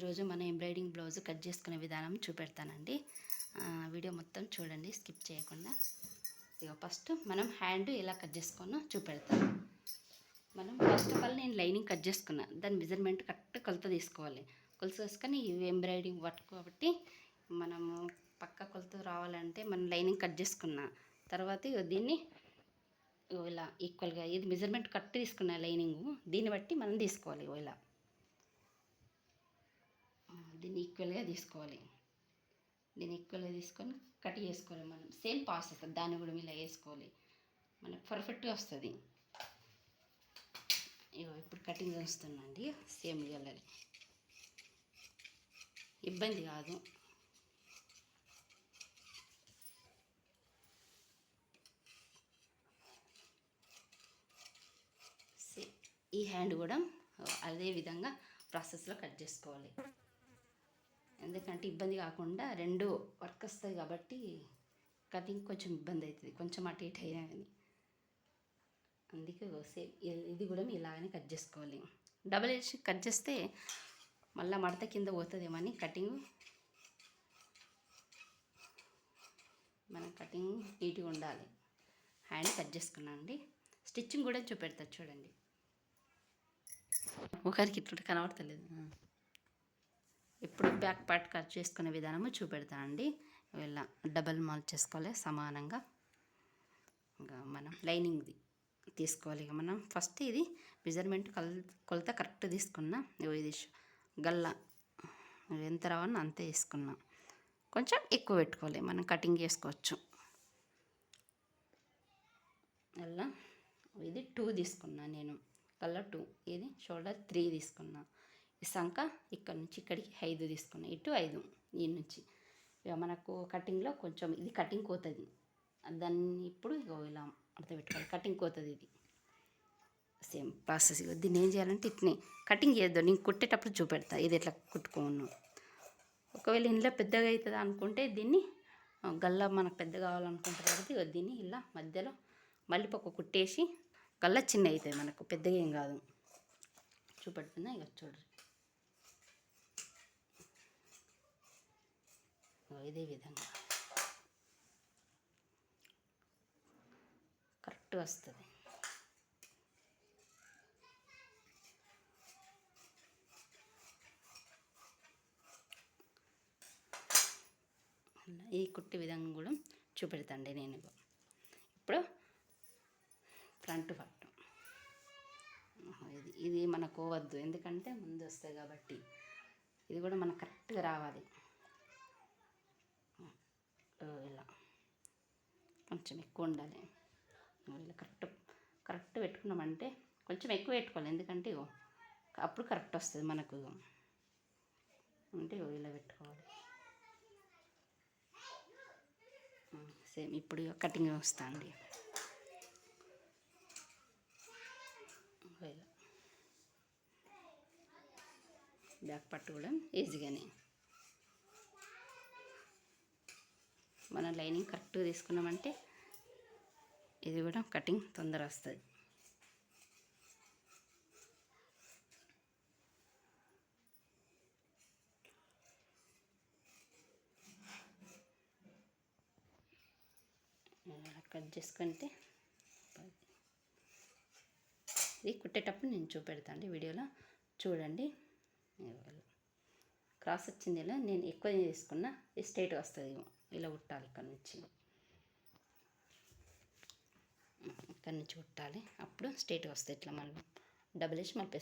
ఈరోజు మన embroidering blouse cut చేసుకునే విధానం చూపెడతానండి. వీడియో మొత్తం చూడండి స్కిప్ చేయకుండా. ఇక ఫస్ట్ మనం హ్యాండ్ ఎలా కట్ చేసుకున్నా చూపెడతాను. మనం ఫస్ట్ ఆఫ్ ఆల్ నేను లైనింగ్ కట్ చేసుకున్నా దాని మెజర్మెంట్ కరెక్ట్ కొలత తీసుకోవాలి. కొలత తీసుకొని ఇవి ఎంబ్రాయిడింగ్ వర్క్ కాబట్టి మనము పక్క కొలత రావాలంటే మనం లైనింగ్ కట్ చేసుకున్నా తర్వాత దీన్ని ఇలా ఈక్వల్గా ఇది మెజర్మెంట్ కరెక్ట్ తీసుకున్న లైనింగ్ దీన్ని బట్టి మనం తీసుకోవాలి ఇలా. దీన్ని ఈక్వల్గా తీసుకోవాలి. దీన్ని ఈక్వల్గా తీసుకొని కట్ చేసుకోవాలి మనం. సేమ్ ప్రాసెస్ దాన్ని కూడా ఇలా వేసుకోవాలి మనకు పర్ఫెక్ట్గా వస్తుంది. ఇగో ఇప్పుడు కటింగ్ వస్తుందండి సేమ్ కలర్ ఇబ్బంది కాదు. సే- ఈ హ్యాండ్ కూడా అదే విధంగా ప్రాసెస్లో కట్ చేసుకోవాలి. ఎందుకంటే ఇబ్బంది కాకుండా రెండు వర్క్ వస్తాయి కాబట్టి కటింగ్ కొంచెం ఇబ్బంది అవుతుంది. కొంచెం అటు ఇటు అయినా కానీ. అందుకే సేమ్ ఇది కూడా ఇలాగనే కట్ చేసుకోవాలి. డబల్ వేసి కట్ చేస్తే మళ్ళీ మడత కింద పోతుందేమో అని కటింగ్. మన కటింగ్ నీట్గా ఉండాలి. హ్యాండ్ కట్ చేసుకున్నాను అండి. స్టిచ్చింగ్ కూడా చూపెడతా చూడండి. ఒకరికి ఇట్లా కనబడతలేదు. ఇప్పుడు బ్యాక్ పార్ట్ కట్ చేసుకునే విధానము చూపెడతా అండి. ఇలా డబల్ మాల్ చేసుకోవాలి సమానంగా. ఇంకా మనం లైనింగ్ది తీసుకోవాలి. ఇక మనం ఫస్ట్ ఇది మెజర్మెంట్ కల్ కొలత కరెక్ట్ తీసుకున్నా. ఇది గల్ల ఎంత రావన్నా అంతే తీసుకున్నా. కొంచెం ఎక్కువ పెట్టుకోవాలి. మనం కటింగ్ చేసుకోవచ్చు. అలా ఇది టూ తీసుకున్నా నేను. కల్ల టూ. ఇది షోల్డర్ త్రీ తీసుకున్నా. ఈ ఇక్కడ నుంచి ఇక్కడికి ఐదు తీసుకున్నా. ఇటు ఐదు ఈ నుంచి. ఇక మనకు కటింగ్లో కొంచెం ఇది కటింగ్ కోతుంది. దాన్ని ఇప్పుడు ఇగో ఇలా అర్థం పెట్టుకోవాలి. కటింగ్ కోతుంది ఇది. సేమ్ ప్రాసెస్ ఇగో. దీన్ని ఏం చేయాలంటే ఇట్నే కటింగ్ చేయొద్దు నేను కుట్టేటప్పుడు చూపెడతా. ఇది ఎట్లా కుట్టుకోను ఒకవేళ ఇంట్లో పెద్దగా అవుతుందా అనుకుంటే దీన్ని గల్లా గల్ల మనకు పెద్ద కావాలనుకుంటారు కాబట్టి ఇక దీన్ని ఇలా మధ్యలో మళ్ళీ పక్క కుట్టేసి గల్లా చిన్న అవుతుంది మనకు. పెద్దగా ఏం కాదు. చూపెడుతుందా? ఇక చూడరు ఇదే విధంగా. కరెక్ట్ వస్తుంది. ఈ కుట్టి విధంగా కూడా చూపెడతాండి నేను ఇప్పుడు ఫ్రంట్ పట్టు. ఇది ఇది మనకు వద్దు. ఎందుకంటే ముందు వస్తాయి కాబట్టి. ఇది కూడా మనకు కరెక్ట్గా రావాలి. ఇలా కొంచెం ఎక్కువ ఉండాలి. ఓ, ఇలా కరెక్ట్ కరెక్ట్ పెట్టుకున్నామంటే కొంచెం ఎక్కువ పెట్టుకోవాలి. ఎందుకంటే అప్పుడు కరెక్ట్ వస్తుంది మనకు. అంటే ఇలా పెట్టుకోవాలి. సేమ్ ఇప్పుడు కటింగ్ వస్తా అండి ఇలా. బ్యాక్ పట్టు కూడా ఈజీగానే. మనం లైనింగ్ కరెక్ట్గా తీసుకున్నామంటే ఇది కూడా కటింగ్ తొందర వస్తుంది. కట్ చేసుకుంటే ఇది కుట్టేటప్పుడు నేను చూపెడతాను అండి వీడియోలో. చూడండి. క్రాస్ వచ్చింది ఇలా నేను ఎక్కువ తీసుకున్నా ఇది స్ట్రైట్ వస్తుంది ఇలా కుట్టాలి ఇక్కడ నుంచి. ఇక్కడ నుంచి కుట్టాలి అప్పుడు స్ట్రైట్గా వస్తుంది ఇట్లా మళ్ళీ. డబుల్ వేసి మళ్ళీ